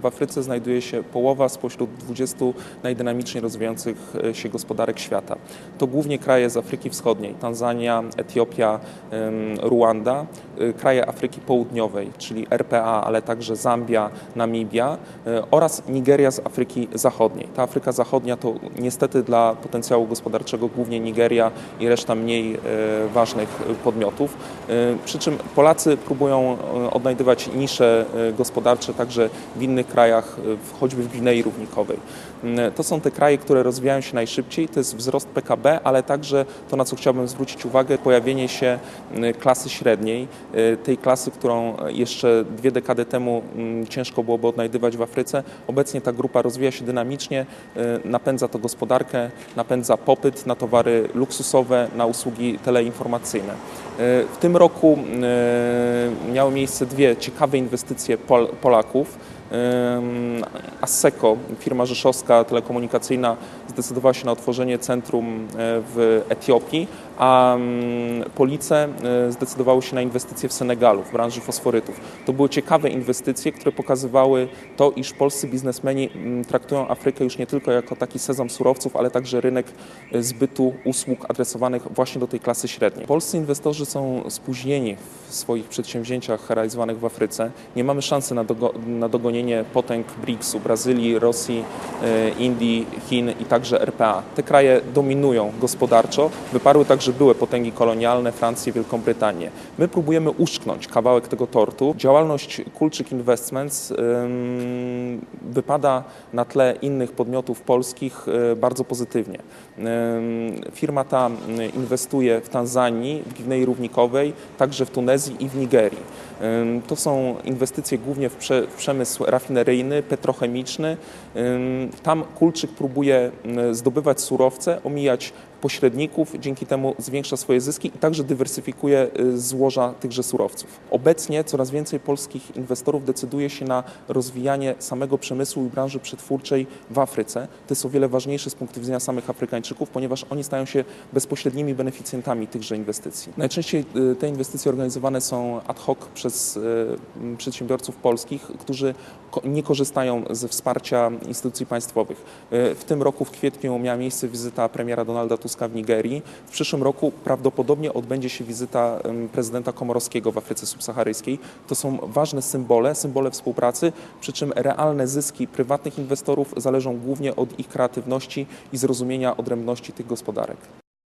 w Afryce znajduje się połowa spośród 20 najdynamiczniej rozwijających e, się gospodarek świata. To głównie kraje z Afryki Wschodniej, Tanzania, Etiopia, Ruanda, kraje Afryki Południowej, czyli RPA, ale także Zambia, Namibia e, oraz Nigeria z Afryki Zachodniej. Ta Afryka Zachodnia to niestety dla potencjału gospodarczego głównie Nigeria i reszta mniej e, ważnych podmiotów. Przy czym Polacy próbują odnajdywać nisze gospodarcze także w innych krajach, choćby w Gwinei Równikowej. To są te kraje, które rozwijają się najszybciej, to jest wzrost PKB, ale także to, na co chciałbym zwrócić uwagę, pojawienie się klasy średniej, tej klasy, którą jeszcze dwie dekady temu mm, ciężko byłoby odnajdywać w Afryce. Obecnie ta grupa rozwija się dynamicznie, e, napędza to gospodarkę, napędza popyt na towary luksusowe, na usługi teleinformacyjne. W tym roku miały miejsce dwie ciekawe inwestycje Pol- Polaków. Asseco, firma rzeszowska telekomunikacyjna, zdecydowała się na otworzenie centrum w Etiopii, a mm, Police zdecydowały się na inwestycje w Senegalu w branży fosforytów. To były ciekawe inwestycje, które pokazywały to, iż polscy biznesmeni mm, traktują Afrykę już nie tylko jako taki sezam surowców, ale także rynek e, zbytu usług adresowanych właśnie do tej klasy średniej. Polscy inwestorzy są spóźnieni w swoich przedsięwzięciach realizowanych w Afryce. Nie mamy szansy na, dogo- na dogonienie potęg BRICS-u, Brazylii, Rosji, e, Indii, Chin i także RPA. Te kraje dominują gospodarczo. Wyparły także były potęgi kolonialne, Francję, Wielką Brytanię. My próbujemy uszknąć kawałek tego tortu. Działalność Kulczyk Investments wypada na tle innych podmiotów polskich e, bardzo pozytywnie. Firma ta m, inwestuje w Tanzanii, w Gwinei Równikowej, także w Tunezji i w Nigerii. To są inwestycje głównie w, w przemysł rafineryjny, petrochemiczny. Tam Kulczyk próbuje m, zdobywać surowce, omijać pośredników, dzięki temu zwiększa swoje zyski i także dywersyfikuje y, złoża tychże surowców. Obecnie coraz więcej polskich inwestorów decyduje się na rozwijanie samego przemysłu i branży przetwórczej w Afryce. To jest o wiele ważniejsze z punktu widzenia samych Afrykańczyków, ponieważ oni stają się bezpośrednimi beneficjentami tychże inwestycji. Najczęściej y, te inwestycje organizowane są ad hoc przez y, przedsiębiorców polskich, którzy nie korzystają ze wsparcia instytucji państwowych. Y, W tym roku w kwietniu miała miejsce wizyta premiera Donalda Tuska w Nigerii. W przyszłym roku prawdopodobnie odbędzie się wizyta prezydenta Komorowskiego w Afryce Subsaharyjskiej. To są ważne symbole, symbole współpracy, przy czym realne zyski prywatnych inwestorów zależą głównie od ich kreatywności i zrozumienia odrębności tych gospodarek.